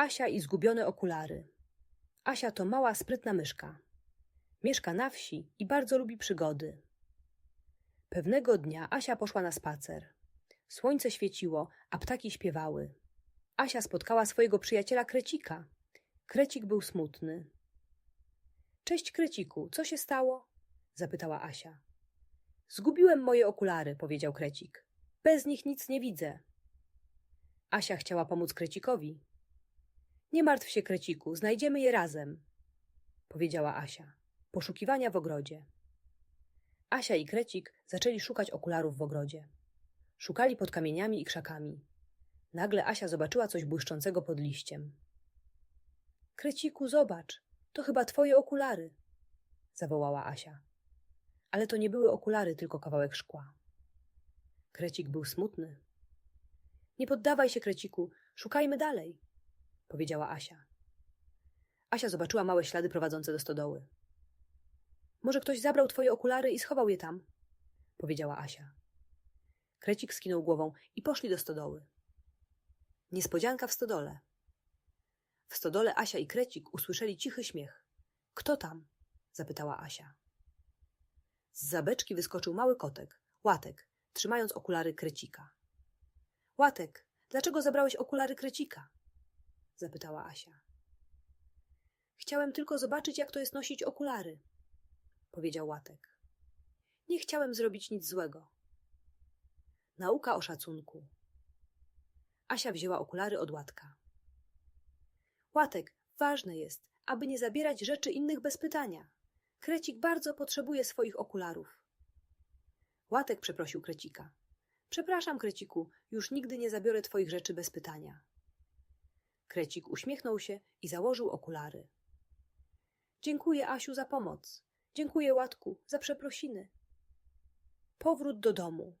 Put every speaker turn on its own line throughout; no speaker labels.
Asia i zgubione okulary. Asia to mała, sprytna myszka. Mieszka na wsi i bardzo lubi przygody. Pewnego dnia Asia poszła na spacer. Słońce świeciło, a ptaki śpiewały. Asia spotkała swojego przyjaciela Krecika. Krecik był smutny. Cześć, Kreciku, co się stało? zapytała Asia. Zgubiłem moje okulary, powiedział Krecik. Bez nich nic nie widzę. Asia chciała pomóc Krecikowi. Nie martw się, Kreciku, znajdziemy je razem, powiedziała Asia. Poszukiwania w ogrodzie. Asia i Krecik zaczęli szukać okularów w ogrodzie. Szukali pod kamieniami i krzakami. Nagle Asia zobaczyła coś błyszczącego pod liściem. Kreciku, zobacz, to chyba twoje okulary, zawołała Asia. Ale to nie były okulary, tylko kawałek szkła. Krecik był smutny. Nie poddawaj się, Kreciku, szukajmy dalej, powiedziała Asia. Asia zobaczyła małe ślady prowadzące do stodoły. Może ktoś zabrał twoje okulary i schował je tam, powiedziała Asia. Krecik skinął głową i poszli do stodoły. Niespodzianka w stodole. W stodole Asia i Krecik usłyszeli cichy śmiech. Kto tam? zapytała Asia. Z zabeczki wyskoczył mały kotek, Łatek, trzymając okulary Krecika. Łatek, dlaczego zabrałeś okulary Krecika? Zapytała Asia. Chciałem tylko zobaczyć, jak to jest nosić okulary, powiedział Łatek. Nie chciałem zrobić nic złego. Nauka o szacunku. Asia wzięła okulary od Łatka. Łatek, ważne jest, aby nie zabierać rzeczy innych bez pytania. Krecik bardzo potrzebuje swoich okularów. Łatek przeprosił Krecika. Przepraszam, Kreciku, już nigdy nie zabiorę twoich rzeczy bez pytania. Krecik uśmiechnął się i założył okulary. Dziękuję, Asiu, za pomoc. Dziękuję, Łatku, za przeprosiny. Powrót do domu.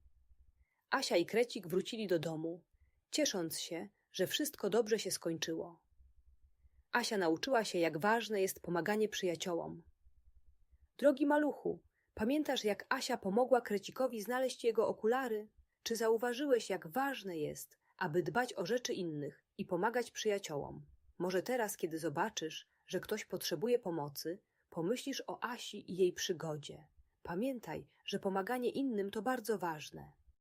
Asia i Krecik wrócili do domu, ciesząc się, że wszystko dobrze się skończyło. Asia nauczyła się, jak ważne jest pomaganie przyjaciołom. Drogi maluchu, pamiętasz, jak Asia pomogła Krecikowi znaleźć jego okulary? Czy zauważyłeś, jak ważne jest, aby dbać o rzeczy innych i pomagać przyjaciołom? Może teraz, kiedy zobaczysz, że ktoś potrzebuje pomocy, pomyślisz o Asi i jej przygodzie. Pamiętaj, że pomaganie innym to bardzo ważne.